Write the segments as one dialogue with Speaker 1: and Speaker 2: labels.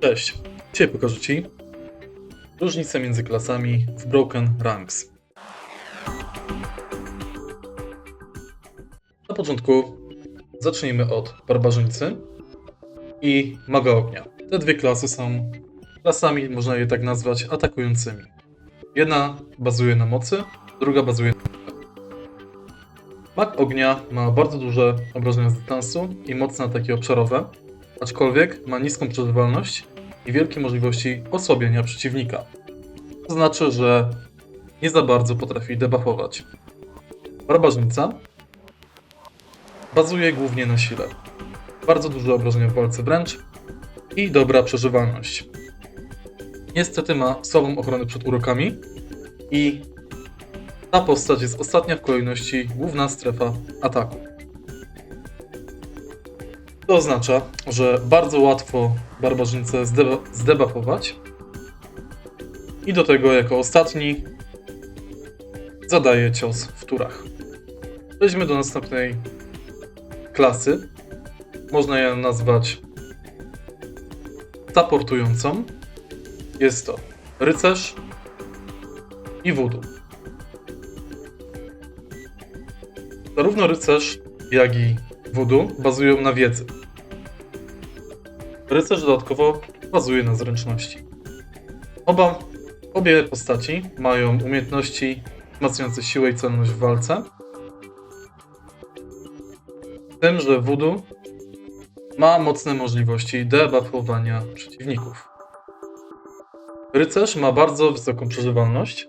Speaker 1: Cześć, dzisiaj pokażę Ci różnicę między klasami w Broken Ranks. Na początku zacznijmy od Barbarzyńcy i Maga Ognia. Te dwie klasy są klasami, można je tak nazwać, atakującymi. Jedna bazuje na mocy, druga bazuje na Mag ognia ma bardzo duże obrażenia z dystansu i mocne ataki obszarowe, aczkolwiek ma niską przeżywalność i wielkie możliwości osłabienia przeciwnika. To znaczy, że nie za bardzo potrafi debuffować. Barbarzyńca bazuje głównie na sile. Bardzo duże obrażenia w walce wręcz i dobra przeżywalność. Niestety ma słabą ochronę przed urokami i ta postać jest ostatnia w kolejności główna strefa ataku. To oznacza, że bardzo łatwo barbarzyńcę zdeba- zdebuffować i do tego jako ostatni zadaje cios w turach. Przejdźmy do następnej klasy. Można ją nazwać supportującą. Jest to rycerz i voodoo. Zarówno rycerz, jak i voodoo bazują na wiedzy. Rycerz dodatkowo bazuje na zręczności. Oba, obie postaci mają umiejętności wzmacniające siłę i celność w walce. Z tym, że voodoo ma mocne możliwości debuffowania przeciwników. Rycerz ma bardzo wysoką przeżywalność,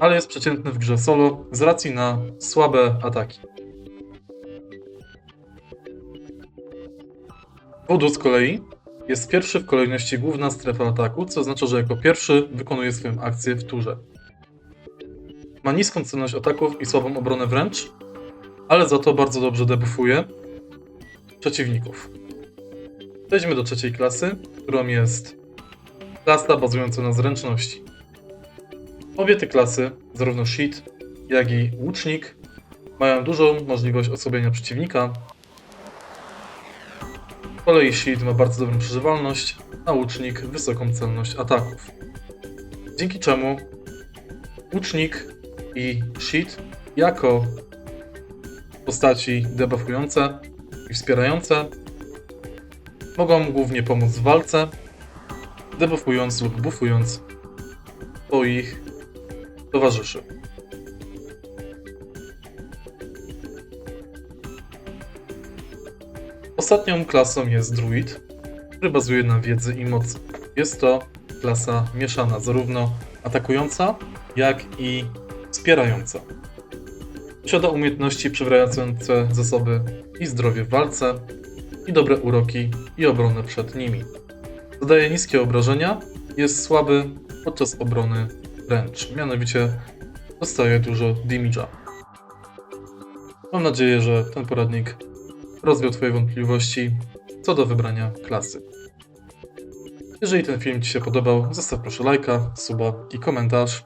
Speaker 1: ale jest przeciętny w grze solo z racji na słabe ataki. Voodoo z kolei jest pierwszy w kolejności główna strefa ataku, co oznacza, że jako pierwszy wykonuje swoją akcję w turze. Ma niską celność ataków i słabą obronę wręcz, ale za to bardzo dobrze debuffuje przeciwników. Przejdźmy do trzeciej klasy, którą jest klasa bazująca na zręczności. Obie te klasy, zarówno Sheet, jak i Łucznik, mają dużą możliwość osłabienia przeciwnika. Z kolei Sheet ma bardzo dobrą przeżywalność, a Łucznik wysoką celność ataków. Dzięki czemu Łucznik i Sheet jako postaci debuffujące i wspierające mogą głównie pomóc w walce, debuffując lub buffując swoich towarzyszy. Ostatnią klasą jest druid, który bazuje na wiedzy i mocy. Jest to klasa mieszana, zarówno atakująca, jak i wspierająca. Posiada umiejętności przywracające zasoby i zdrowie w walce, i dobre uroki i obronę przed nimi. Zadaje niskie obrażenia, jest słaby podczas obrony wręcz, mianowicie dostaje dużo damage'a. Mam nadzieję, że ten poradnik rozwiał Twoje wątpliwości co do wybrania klasy. Jeżeli ten film Ci się podobał, zostaw proszę lajka, suba i komentarz.